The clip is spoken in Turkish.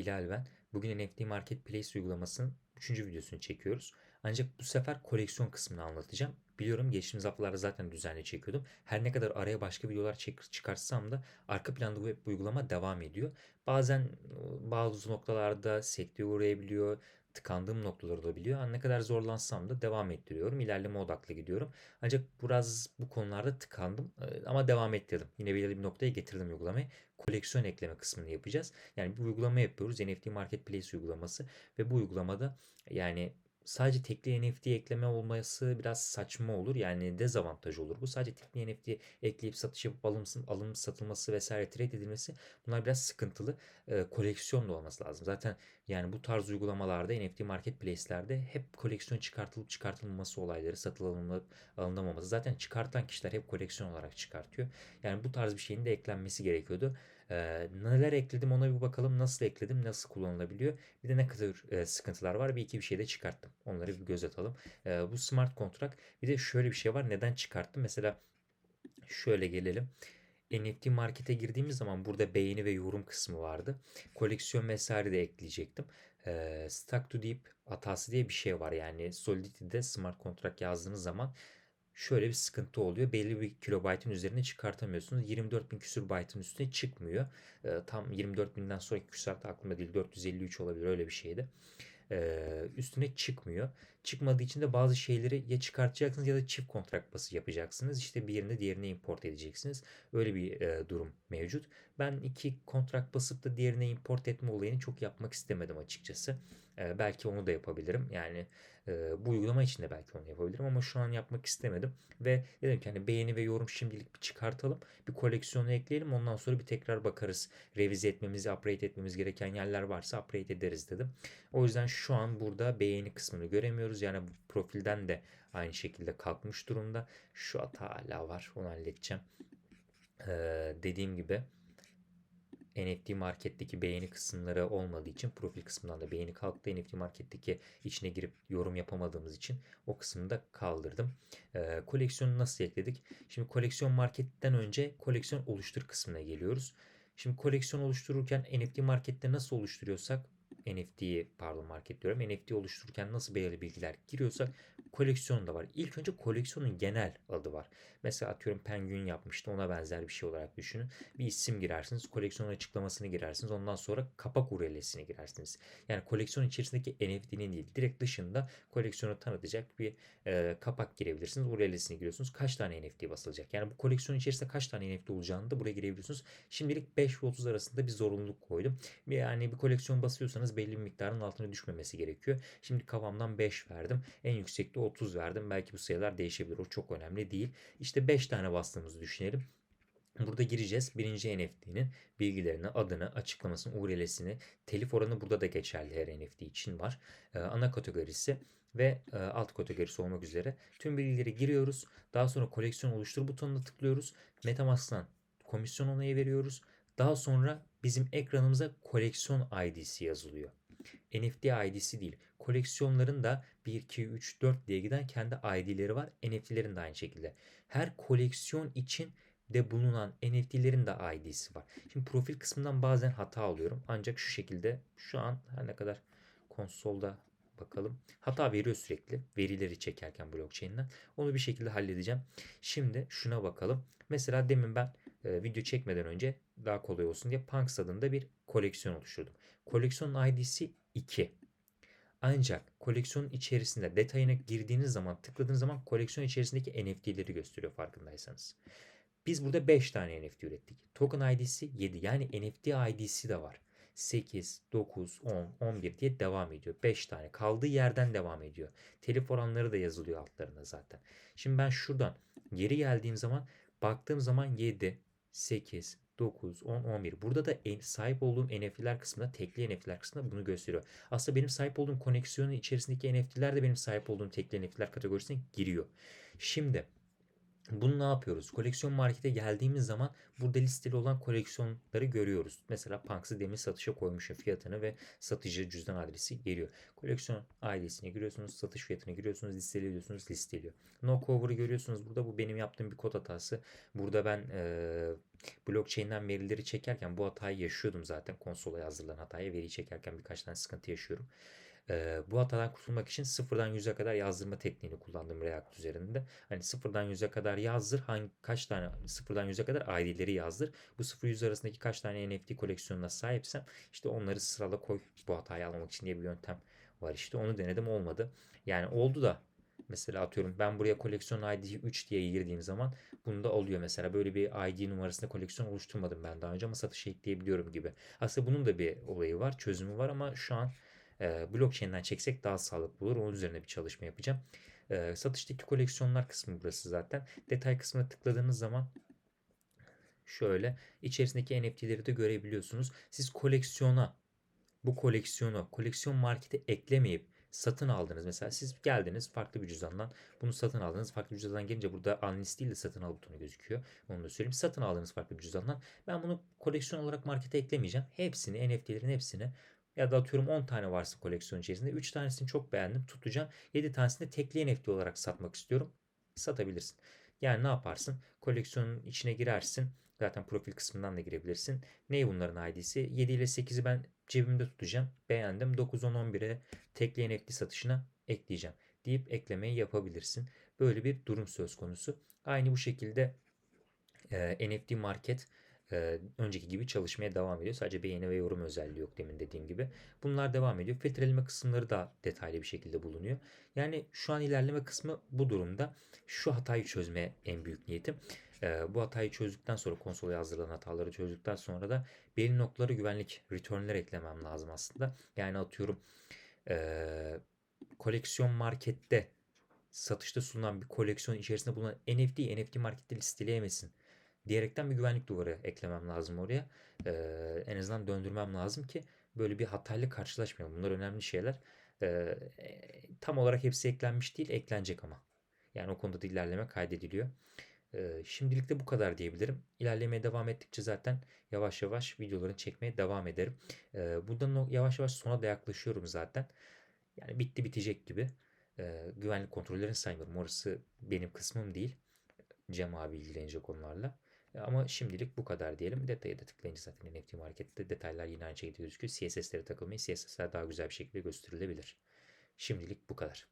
Bilal ben. Bugün NFT Marketplace uygulamasının 3. videosunu çekiyoruz. Ancak bu sefer koleksiyon kısmını anlatacağım. Biliyorum geçtiğimiz haftalarda zaten düzenli çekiyordum. Her ne kadar araya başka videolar çek- çıkartsam da arka planda bu bu uygulama devam ediyor. Bazen e, bazı noktalarda sekteye uğrayabiliyor, tıkandığım noktalar olabiliyor. Her ne kadar zorlansam da devam ettiriyorum. İlerleme odaklı gidiyorum. Ancak biraz bu konularda tıkandım e, ama devam ettirdim. Yine belirli bir noktaya getirdim uygulamayı. Koleksiyon ekleme kısmını yapacağız. Yani bir uygulama yapıyoruz. NFT Marketplace uygulaması ve bu uygulamada yani sadece tekli NFT ekleme olması biraz saçma olur. Yani dezavantaj olur. Bu sadece tekli NFT ekleyip satış yapıp alım, alım satılması vesaire trade edilmesi bunlar biraz sıkıntılı. E, koleksiyon da olması lazım. Zaten yani bu tarz uygulamalarda NFT marketplace'lerde hep koleksiyon çıkartılıp çıkartılmaması olayları satın alınıp alınamaması. Zaten çıkartan kişiler hep koleksiyon olarak çıkartıyor. Yani bu tarz bir şeyin de eklenmesi gerekiyordu. Neler ekledim ona bir bakalım. Nasıl ekledim, nasıl kullanılabiliyor. Bir de ne kadar e, sıkıntılar var. Bir iki bir şey de çıkarttım. Onları bir göz atalım. Ee, bu smart kontrat. Bir de şöyle bir şey var. Neden çıkarttım? Mesela şöyle gelelim. NFT markete girdiğimiz zaman burada beğeni ve yorum kısmı vardı. Koleksiyon vesaire de ekleyecektim. Ee, Stack to Deep hatası diye bir şey var. Yani Solidity'de smart kontrat yazdığınız zaman şöyle bir sıkıntı oluyor. Belli bir kilobaytın üzerine çıkartamıyorsunuz. 24 bin küsur byte'ın üstüne çıkmıyor. Ee, tam 24 binden sonraki küsuratı aklımda değil. 453 olabilir öyle bir şeydi. Ee, üstüne çıkmıyor. Çıkmadığı için de bazı şeyleri ya çıkartacaksınız ya da çift kontrat bası yapacaksınız. İşte bir yerine diğerine import edeceksiniz. Öyle bir e, durum mevcut. Ben iki kontrat basıp da diğerine import etme olayını çok yapmak istemedim açıkçası. E, belki onu da yapabilirim. Yani bu uygulama için de belki onu yapabilirim ama şu an yapmak istemedim. Ve dedim ki hani beğeni ve yorum şimdilik bir çıkartalım. Bir koleksiyonu ekleyelim. Ondan sonra bir tekrar bakarız. Revize etmemiz, upgrade etmemiz gereken yerler varsa upgrade ederiz dedim. O yüzden şu an burada beğeni kısmını göremiyoruz. Yani bu profilden de aynı şekilde kalkmış durumda. Şu hata hala var. Onu halledeceğim. Ee, dediğim gibi NFT marketteki beğeni kısımları olmadığı için profil kısmından da beğeni kalktı. NFT marketteki içine girip yorum yapamadığımız için o kısmını kaldırdım. Ee, koleksiyonu nasıl ekledik? Şimdi koleksiyon marketten önce koleksiyon oluştur kısmına geliyoruz. Şimdi koleksiyon oluştururken NFT markette nasıl oluşturuyorsak NFT'yi pardon market diyorum. NFT oluştururken nasıl belirli bilgiler giriyorsak koleksiyon da var. İlk önce koleksiyonun genel adı var. Mesela atıyorum Penguin yapmıştı. Ona benzer bir şey olarak düşünün. Bir isim girersiniz. Koleksiyon açıklamasını girersiniz. Ondan sonra kapak URL'sini girersiniz. Yani koleksiyon içerisindeki NFT'nin değil. Direkt dışında koleksiyonu tanıtacak bir e, kapak girebilirsiniz. URL'sini giriyorsunuz. Kaç tane NFT basılacak? Yani bu koleksiyon içerisinde kaç tane NFT olacağını da buraya girebiliyorsunuz. Şimdilik 5 ve 30 arasında bir zorunluluk koydum. Yani bir koleksiyon basıyorsanız belli bir miktarın altına düşmemesi gerekiyor. Şimdi kafamdan 5 verdim. En yüksekte 30 verdim. Belki bu sayılar değişebilir. O çok önemli değil. İşte 5 tane bastığımızı düşünelim. Burada gireceğiz. Birinci NFT'nin bilgilerini, adını, açıklamasını, URL'sini, telif oranı burada da geçerli her NFT için var. Ee, ana kategorisi ve e, alt kategorisi olmak üzere tüm bilgileri giriyoruz. Daha sonra koleksiyon oluştur butonuna tıklıyoruz. Metamask'tan komisyon onayı veriyoruz. Daha sonra bizim ekranımıza koleksiyon ID'si yazılıyor. NFT ID'si değil. Koleksiyonların da 1, 2, 3, 4 diye giden kendi ID'leri var. NFT'lerin de aynı şekilde. Her koleksiyon için de bulunan NFT'lerin de ID'si var. Şimdi profil kısmından bazen hata alıyorum. Ancak şu şekilde şu an her ne kadar konsolda bakalım. Hata veriyor sürekli. Verileri çekerken blockchain'den. Onu bir şekilde halledeceğim. Şimdi şuna bakalım. Mesela demin ben e, video çekmeden önce daha kolay olsun diye Punks adında bir koleksiyon oluşturdum. Koleksiyonun ID'si 2. Ancak koleksiyonun içerisinde detayına girdiğiniz zaman tıkladığınız zaman koleksiyon içerisindeki NFT'leri gösteriyor farkındaysanız. Biz burada 5 tane NFT ürettik. Token ID'si 7 yani NFT ID'si de var. 8, 9, 10, 11 diye devam ediyor. 5 tane kaldığı yerden devam ediyor. Telif oranları da yazılıyor altlarına zaten. Şimdi ben şuradan geri geldiğim zaman baktığım zaman 7, 8, 9, 10, 11. Burada da sahip olduğum NFT'ler kısmında, tekli NFT'ler kısmında bunu gösteriyor. Aslında benim sahip olduğum koneksiyonun içerisindeki NFT'ler de benim sahip olduğum tekli NFT'ler kategorisine giriyor. Şimdi Bunu ne yapıyoruz? Koleksiyon markete geldiğimiz zaman burada listeli olan koleksiyonları görüyoruz. Mesela Punks'ı demin satışa koymuşum fiyatını ve satıcı cüzdan adresi geliyor. Koleksiyon ID'sine giriyorsunuz, satış fiyatına giriyorsunuz, listeliyorsunuz, listeliyor. No cover'ı görüyorsunuz burada. Bu benim yaptığım bir kod hatası. Burada ben e, blockchain'den verileri çekerken bu hatayı yaşıyordum zaten. Konsola yazdırılan hatayı veri çekerken birkaç tane sıkıntı yaşıyorum. Ee, bu hatadan kurtulmak için sıfırdan 100'e kadar yazdırma tekniğini kullandım React üzerinde. Hani sıfırdan 100'e kadar yazdır. Hangi kaç tane sıfırdan 100'e kadar ID'leri yazdır. Bu 0 100 arasındaki kaç tane NFT koleksiyonuna sahipsem işte onları sırala koy bu hatayı almamak için diye bir yöntem var işte. Onu denedim olmadı. Yani oldu da Mesela atıyorum ben buraya koleksiyon ID 3 diye girdiğim zaman bunda oluyor mesela. Böyle bir ID numarasında koleksiyon oluşturmadım ben daha önce ama satışa ekleyebiliyorum gibi. Aslında bunun da bir olayı var, çözümü var ama şu an e, blockchain'den çeksek daha sağlıklı olur. Onun üzerine bir çalışma yapacağım. E, satıştaki koleksiyonlar kısmı burası zaten. Detay kısmına tıkladığınız zaman şöyle içerisindeki NFT'leri de görebiliyorsunuz. Siz koleksiyona bu koleksiyonu koleksiyon markete eklemeyip satın aldınız. Mesela siz geldiniz farklı bir cüzdandan bunu satın aldınız. Farklı bir cüzdandan gelince burada unlist değil de satın al butonu gözüküyor. Onu da söyleyeyim. Satın aldınız farklı bir cüzdandan. Ben bunu koleksiyon olarak markete eklemeyeceğim. Hepsini NFT'lerin hepsini ya da atıyorum 10 tane varsa koleksiyon içerisinde 3 tanesini çok beğendim tutacağım. 7 tanesini de tekli NFT olarak satmak istiyorum. Satabilirsin. Yani ne yaparsın? Koleksiyonun içine girersin. Zaten profil kısmından da girebilirsin. Ne bunların ID'si? 7 ile 8'i ben cebimde tutacağım. Beğendim. 9, 10, 11'e tekli NFT satışına ekleyeceğim deyip eklemeyi yapabilirsin. Böyle bir durum söz konusu. Aynı bu şekilde e, NFT market e, önceki gibi çalışmaya devam ediyor. Sadece beğeni ve yorum özelliği yok demin dediğim gibi. Bunlar devam ediyor. Filtreleme kısımları da detaylı bir şekilde bulunuyor. Yani şu an ilerleme kısmı bu durumda. Şu hatayı çözmeye en büyük niyetim. E, bu hatayı çözdükten sonra konsola yazdırılan hataları çözdükten sonra da belli noktalara güvenlik return'ler eklemem lazım aslında. Yani atıyorum e, koleksiyon markette satışta sunulan bir koleksiyon içerisinde bulunan NFT, NFT markette listeleyemesin diyerekten bir güvenlik duvarı eklemem lazım oraya. Ee, en azından döndürmem lazım ki böyle bir hatayla karşılaşmayalım. Bunlar önemli şeyler. Ee, tam olarak hepsi eklenmiş değil, eklenecek ama. Yani o konuda da ilerleme kaydediliyor. Ee, şimdilik de bu kadar diyebilirim. İlerlemeye devam ettikçe zaten yavaş yavaş videolarını çekmeye devam ederim. Ee, buradan yavaş yavaş sona da yaklaşıyorum zaten. Yani bitti bitecek gibi. Ee, güvenlik kontrollerini saymıyorum. Orası benim kısmım değil. Cem abi ilgilenecek onlarla. Ama şimdilik bu kadar diyelim. Detaya da tıklayınca zaten NFT Market'te detaylar yine aynı şekilde gözüküyor. CSS'lere takılmayın. CSS'ler daha güzel bir şekilde gösterilebilir. Şimdilik bu kadar.